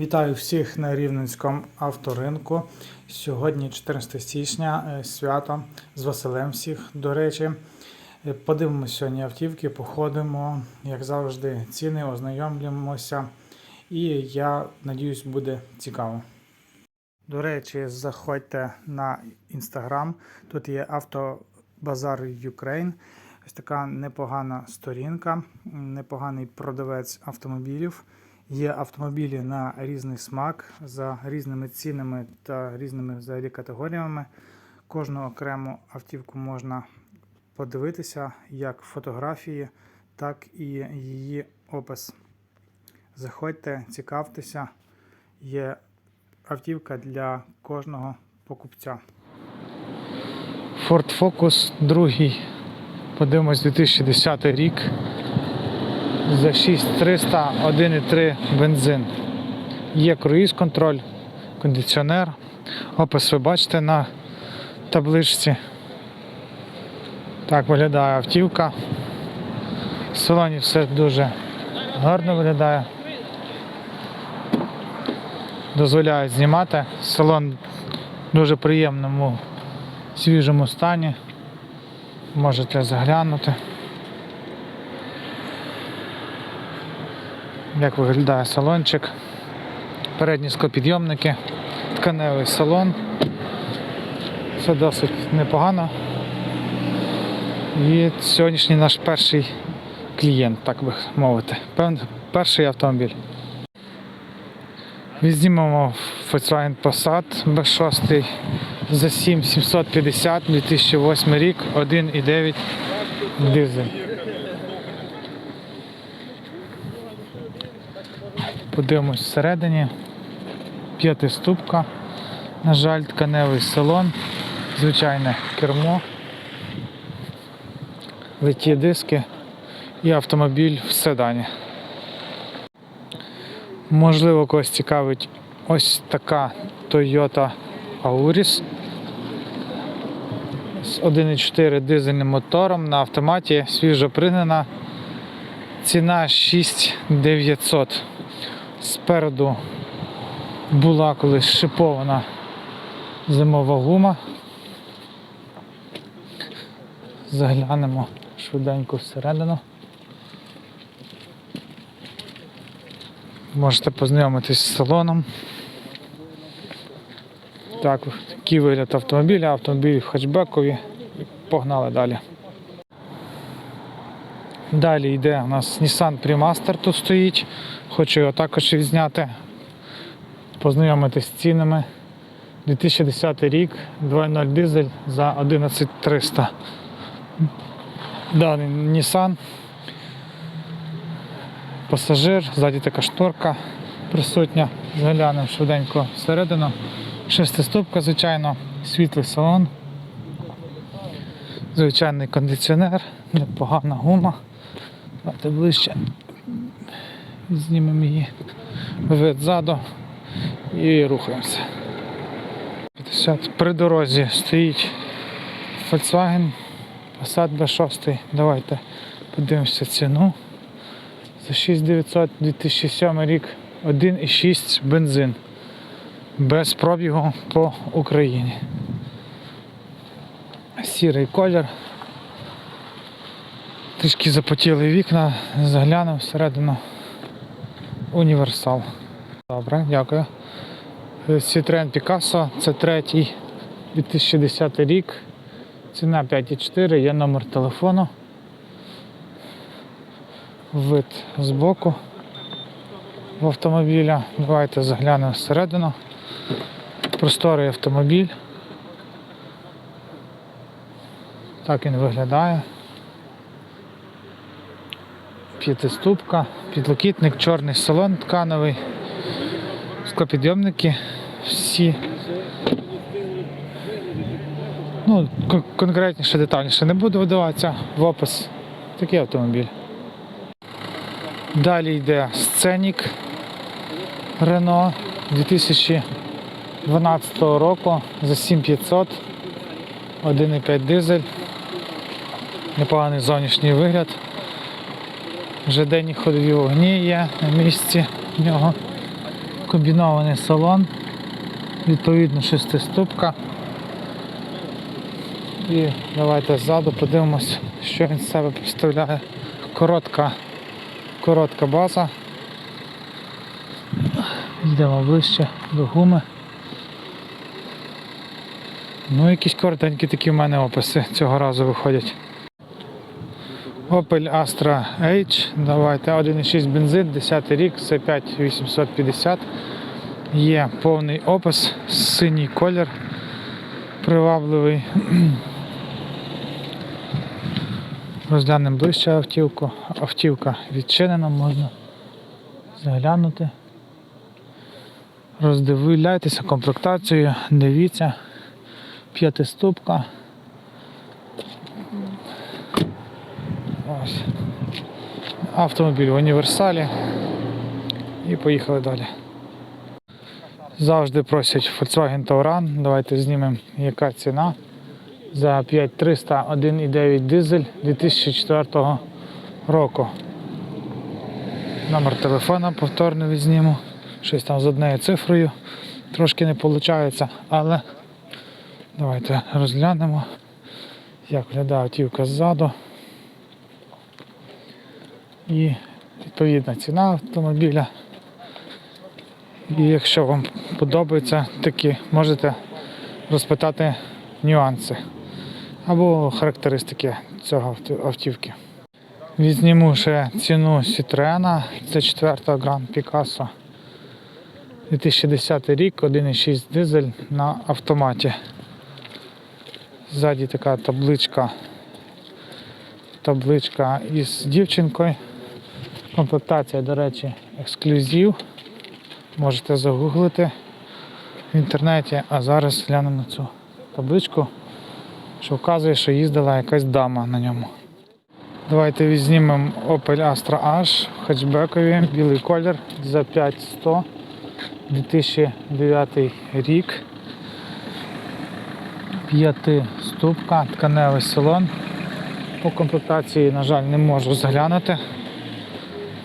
Вітаю всіх на Рівненському авторинку. Сьогодні 14 січня, е, свято з Василем всіх. До речі, Е, подивимося сьогодні автівки, походимо, як завжди, ціни, ознайомлюємося. І я надіюсь, буде цікаво. До речі, заходьте на інстаграм. Тут є автобазар Ukraine. Ось така непогана сторінка, непоганий продавець автомобілів. Є автомобілі на різний смак за різними цінами та різними взагалі категоріями. Кожну окрему автівку можна подивитися як фотографії, так і її опис. Заходьте, цікавтеся, є автівка для кожного покупця. Ford Focus другий. Подивимось 2010 рік. За 6300 1,3 бензин. Є круїз контроль, кондиціонер. Опис ви бачите на табличці. Так виглядає автівка. В салоні все дуже гарно виглядає. Дозволяє знімати. Салон в дуже приємному свіжому стані. Можете заглянути. Як виглядає салончик. Передні склопідйомники, тканевий салон. Все досить непогано. І сьогоднішній наш перший клієнт, так би мовити. Перший автомобіль. Візьмемо Volkswagen Passat B6 за 7750 2008 рік, 1,9 дизель. Подивимось всередині. П'ятиступка. На жаль, тканевий салон, звичайне кермо, литі диски і автомобіль в седані. Можливо, когось цікавить ось така Toyota Auris з 1,4 дизельним мотором на автоматі, свіжо пригнана. Ціна 6900. Спереду була колись шипована зимова гума. Заглянемо швиденько всередину. Можете познайомитись з салоном. Так, такий вигляд автомобіля, автомобіль хетчбекові. Погнали далі. Далі йде у нас Nissan Primaster тут стоїть. Хочу його також відзняти, познайомитись з цінами. 2010 рік, 2.0 дизель за 11300. Даний Nissan. Пасажир, ззаді така шторка присутня. Заглянемо швиденько всередину. Шестиступка, звичайно, світлий салон. Звичайний кондиціонер, непогана гума. Давайте ближче. Знімемо її вид ззаду і рухаємося. 50. При дорозі стоїть Volkswagen Passat B6. Давайте подивимося ціну. За 6900 2007 рік 1,6 бензин. Без пробігу по Україні. Сірий колір. Трішки запотіли вікна, заглянемо всередину. Універсал. Добре, дякую. Citroen Picasso, це третій 2010 рік. Ціна 5,4, є номер телефону. Вид збоку в автомобіля. Давайте заглянемо всередину. Просторий автомобіль. Так він виглядає. П'ятиступка, підлокітник, чорний салон ткановий, склопідйомники всі. Ну, конкретніше, детальніше не буду видаватися в опис. Такий автомобіль. Далі йде сценік Renault 2012 року за 7500, 1,5 дизель. Непоганий зовнішній вигляд. Вже денні ходові вогні є на місці в нього. комбінований салон, відповідно шестиступка. І давайте ззаду подивимось, що він з себе представляє. Коротка, коротка база. Йдемо ближче до гуми. Ну, якісь коротенькі такі в мене описи цього разу виходять. Opel Astra H, давайте 1,6 бензин, 10 рік, C5 850. Є повний опис, синій колір, привабливий. Розглянемо ближче автівку. Автівка відчинена, можна заглянути. Роздивляйтеся комплектацію, дивіться. П'ятиступка. Ось. Автомобіль в універсалі. І поїхали далі. Завжди просять Volkswagen Touran. Давайте знімемо, яка ціна. За 5300 1,9 дизель 2004 року. Номер телефона повторно відзніму. Щось там з однією цифрою. Трошки не виходить, але давайте розглянемо, як виглядає автівка ззаду. І відповідна ціна автомобіля. І якщо вам подобається такі, можете розпитати нюанси або характеристики цього автівки. Візьмемо ще ціну Citroen, це 4 Grand Picasso. 2010 рік, 1,6 дизель на автоматі. Ззаді така табличка. Табличка із дівчинкою. Комплектація, до речі, ексклюзив. Можете загуглити в інтернеті, а зараз глянемо на цю табличку, що вказує, що їздила якась дама на ньому. Давайте візьмемо Opel Astra H хетчбекові, білий колір за 5100 2009 рік. П'ятиступка, тканевий салон. По комплектації, на жаль, не можу заглянути.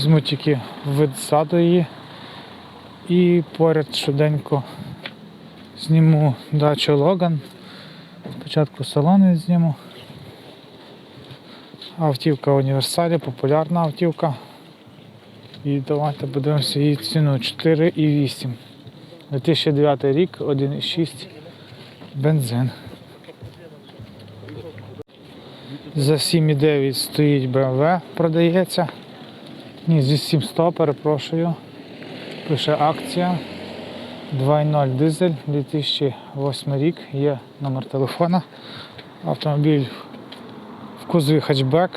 Візьму тільки вид ззаду її. І поряд швиденько зніму дачу Логан. Спочатку салон зніму. Автівка універсалі, популярна автівка. І давайте подивимося її ціну 4,8. 2009 рік, 1,6 бензин. За 7,9 стоїть BMW, продається. Ні, зі 700, перепрошую. Пише акція. 2.0 дизель, 2008 рік, є номер телефона. Автомобіль в кузові хетчбек.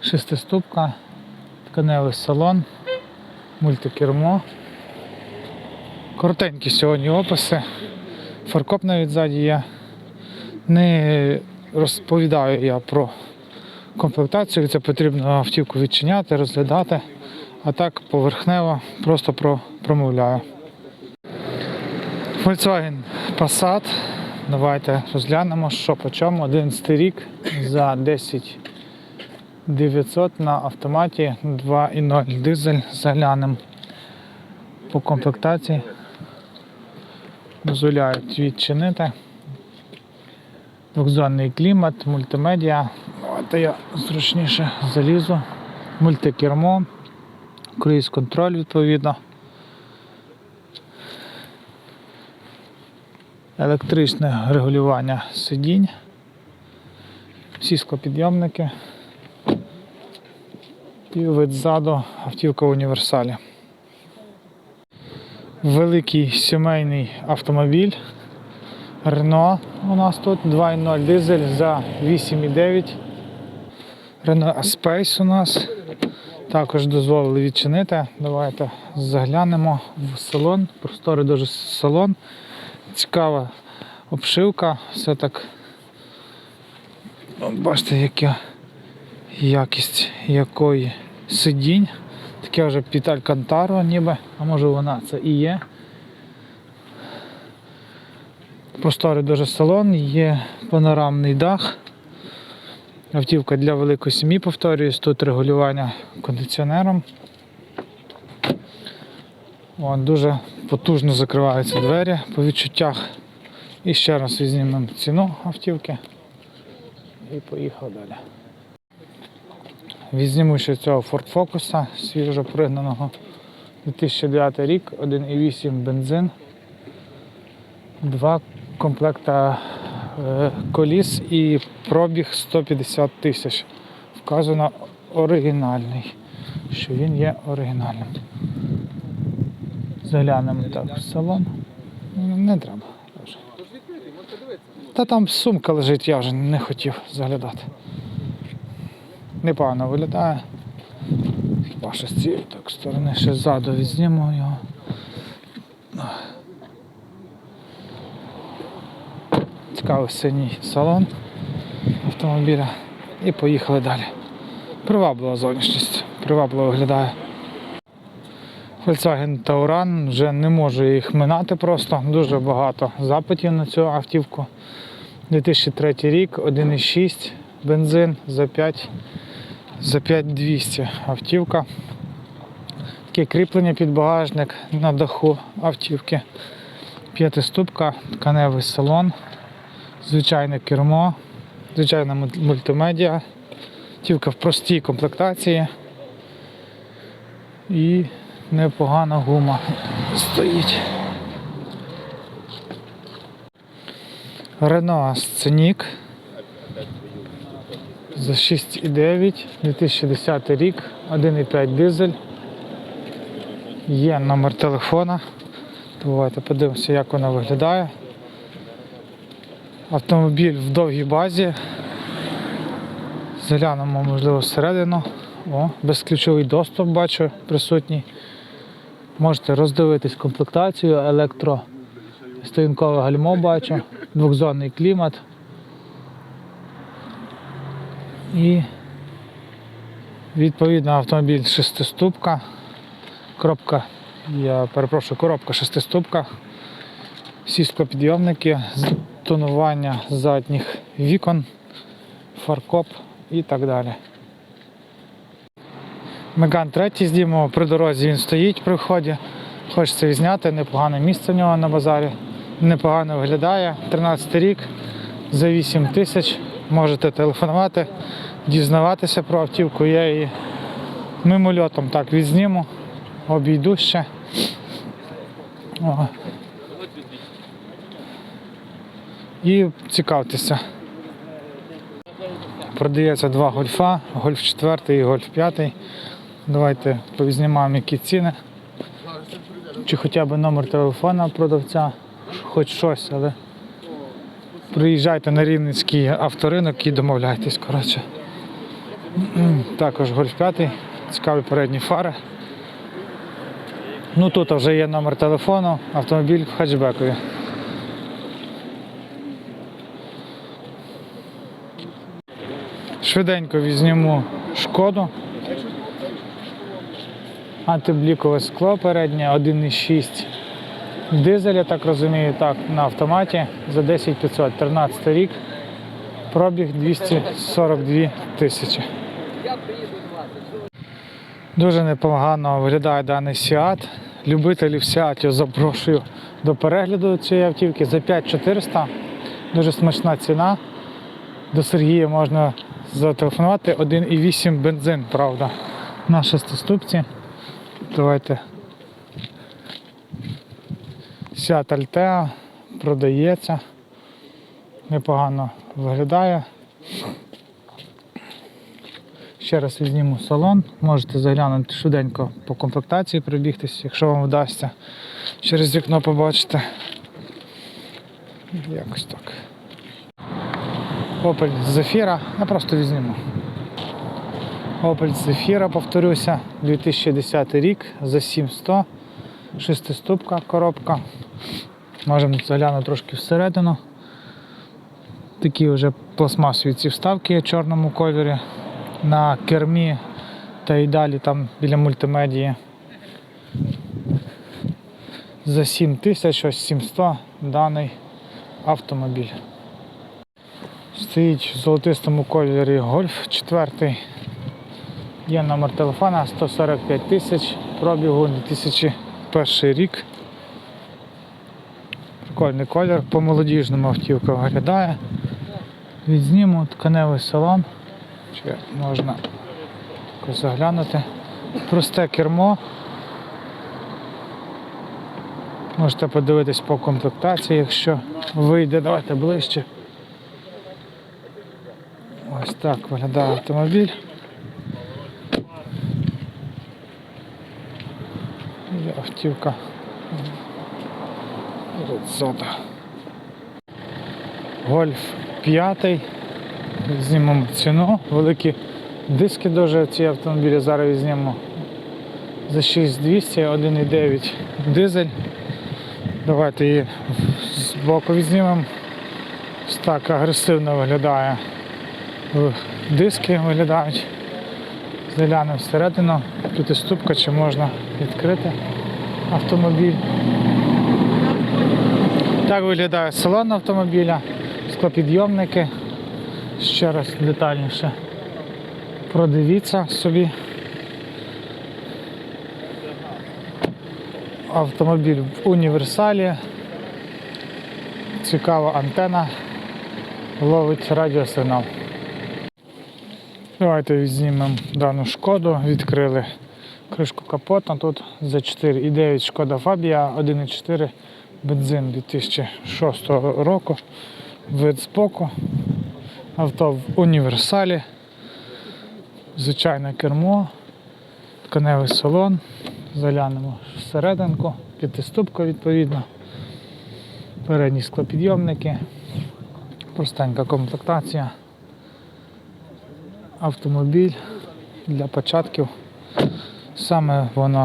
Шестиступка, тканевий салон, мультикермо. Коротенькі сьогодні описи. Фаркоп навіть ззаді є. Не розповідаю я про комплектацію, це потрібно автівку відчиняти, розглядати, а так поверхнево просто про, промовляю. Volkswagen Passat. Давайте розглянемо, що по чому. 11 рік за 10 900 на автоматі 2.0 дизель. Заглянемо по комплектації. Дозволяють відчинити. Двохзонний клімат, мультимедіа. Давайте я зручніше залізу. Мультикермо, круїз контроль відповідно. Електричне регулювання сидінь. Всі склопідйомники. І вид ззаду автівка в універсалі. Великий сімейний автомобіль. Рено у нас тут 2.0 дизель за 8,9. Renault Space у нас. Також дозволили відчинити. Давайте заглянемо в салон. Просторий дуже салон. Цікава обшивка. Все так. Бачите, яка якість якої сидінь. Таке вже під Алькантаро ніби, а може вона це і є. Просторий дуже салон, є панорамний дах. Автівка для великої сім'ї, повторююсь, тут регулювання кондиціонером. О, дуже потужно закриваються двері по відчуттях. І ще раз візьмемо ціну автівки. І поїхав далі. Візьмемо ще цього Ford Focus свіжо пригнаного 2009 рік, 1,8 бензин, два комплекта е, коліс і пробіг 150 тисяч. Вказано оригінальний, що він є оригінальним. Заглянемо так в салон. Ну, Не треба. Та там сумка лежить, я вже не хотів заглядати. Непогано виглядає. Хіба що з цієї так сторони ще ззаду відзніму його. Цікавий синій салон автомобіля. І поїхали далі. Приваблива зовнішність, привабливо виглядає. Volkswagen Tauran, вже не можу їх минати просто. Дуже багато запитів на цю автівку. 2003 рік, 1,6 бензин за 5 за 5200 автівка. Таке кріплення під багажник на даху автівки. П'ятиступка, тканевий салон, звичайне кермо, звичайна муль- мультимедіа. Автівка в простій комплектації. І непогана гума стоїть. Renault Scenic за 6,9, 2010 рік, 1,5 дизель. Є номер телефона. Давайте подивимося, як вона виглядає. Автомобіль в довгій базі. Заглянемо, можливо, всередину. О, безключовий доступ бачу присутній. Можете роздивитись комплектацію, електро стоянкове гальмо бачу, двохзонний клімат. І відповідно автомобіль шестиступка. Коробка, я перепрошую, коробка шестиступка. З- тонування задніх вікон, фаркоп і так далі. Меган 3 знімемо, при дорозі він стоїть при вході. Хочеться відзняти, непогане місце в нього на базарі. Непогано виглядає. 13 рік, за 8 тисяч. Можете телефонувати, дізнаватися про автівку. Я її мимольотом так відзніму, обійду ще. І цікавтеся. Продається два гольфа, гольф 4 і гольф 5. Давайте повізнімаємо які ціни. Чи хоча б номер телефона продавця, хоч щось, але приїжджайте на Рівненський авторинок і домовляйтесь, коротше. Також гольф 5, цікаві передні фари. Ну тут вже є номер телефону, автомобіль в хетчбекові. Швиденько візніму шкоду. Антиблікове скло переднє 1,6 дизель, я так розумію, так, на автоматі за 10 500, 13 рік, пробіг 242 тисячі. Дуже непогано виглядає даний Сіат. Любителів Сіатів запрошую до перегляду цієї автівки за 5400. Дуже смачна ціна. До Сергія можна зателефонувати 1,8 бензин, правда, на шестиступці. Давайте. Сят Альтеа продається. Непогано виглядає. Ще раз візьмемо салон. Можете заглянути швиденько по комплектації пробігтись, якщо вам вдасться. Через вікно побачите. Якось так. Opel Zafira, я просто візьму. Opel Zafira, повторюся, 2010 рік за 7100, шестиступка коробка. Можемо заглянути трошки всередину. Такі вже пластмасові ці вставки в чорному кольорі. На кермі та й далі там біля мультимедії. За 7000, ось 700 даний автомобіль. Стоїть в золотистому кольорі гольф 4. Є номер телефона 145 тисяч, пробігу 2000 21 рік. Прикольний колір, по молодіжному автівка виглядає. Відзніму тканевий салон. Чи можна заглянути. Просте кермо. Можете подивитись по комплектації, якщо вийде. Давайте ближче. Ось так виглядає автомобіль. Є автівка. Рецота. Гольф 5. Знімемо ціну. Великі диски дуже ці автомобілі зараз візьмемо за 6200, 1,9 дизель. Давайте її з боку візьмемо. Так агресивно виглядає. Е, Диски виглядають. Заглянемо всередину. Тут і ступка, чи можна відкрити автомобіль. Так виглядає салон автомобіля, склопідйомники. Ще раз детальніше продивіться собі. Автомобіль в універсалі. Цікава антена. Ловить радіосигнал. Давайте відзнімемо дану шкоду. Відкрили кришку капота. Тут за 4,9 шкода Фабія, 1,4 бензин 2006 року. Вид збоку. Авто в універсалі. Звичайне кермо, тканевий салон. Заглянемо всерединку, п'ятиступка відповідно. Передні склопідйомники. Простенька комплектація. Автомобіль для початків. Саме воно